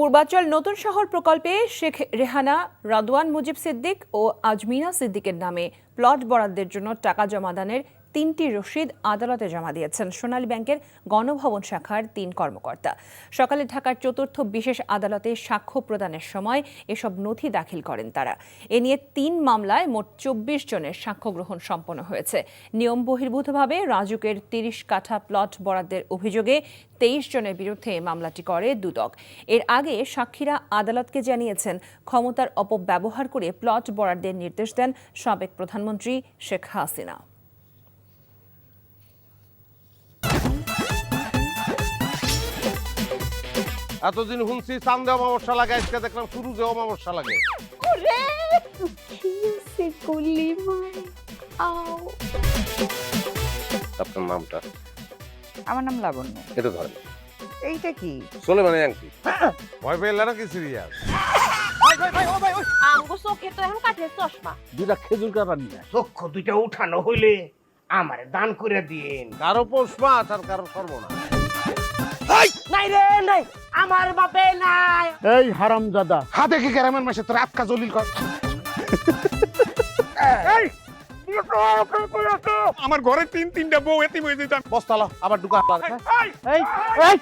পূর্বাচল নতুন শহর প্রকল্পে শেখ রেহানা, রাদওয়ান মুজিব সিদ্দিক ও আজমিনা সিদ্দিকের নামে প্লট বরাদ্দের জন্য টাকা জমাদানের তিনটি রসিদ আদালতে জমা দিয়েছেন। সোনালী ব্যাংকের গণভবন শাখার তিন কর্মকর্তা। সকালে ঢাকার চতুর্থ বিশেষ আদালতে সাক্ষ্য প্রদানের সময় এসব নথি দাখিল করেন তারা। এ নিয়ে তিন মামলায় মোট চব্বিশ জনের সাক্ষ্য গ্রহণ সম্পন্ন হয়েছে। নিয়ম বহির্ভূতভাবে রাজুকের তিরিশ কাঠা প্লট বরাদ্দের অভিযোগে তেইশ জনের বিরুদ্ধে মামলাটি করে দুদক। এর আগে সাক্ষীরা আদালতকে জানিয়েছেন, ক্ষমতার অপব্যবহার করে প্লট বরাদ্দের নির্দেশ দেন সাবেক প্রধানমন্ত্রী শেখ হাসিনা। এতদিন শুনছি চান্দে অমাবস্যা লাগে আজকে দেখলাম শুরুতে অমাবস্যা লাগে। ওরে কিসে গুলি মারে আও। আপনার নামটা? আমার নাম লাবণ্য। এটা ধরেন। এইটা কি? চলে মানে আংটি। ভয় পেলে নাকি সিরিয়াস আমগো চোখে তো এখন কাঠের চশমা। দুটা খেজুর কাটা নিয়ে চক্ষু দুইটা উঠানো হইলে আমারে দান করে দিন। কারও পৌষ মাস আর কারও সর্বনাশ নাই রে নাই! আমার বাপে নাই। এই হারামজাদা। হাতে কি গ্রামের মাসে তোর আটকা জলিল কর। আমার ঘরে তিন তিনটা বউ এতিম হয়ে যেতাম বস্তালা আবার ঢুকা। এই এই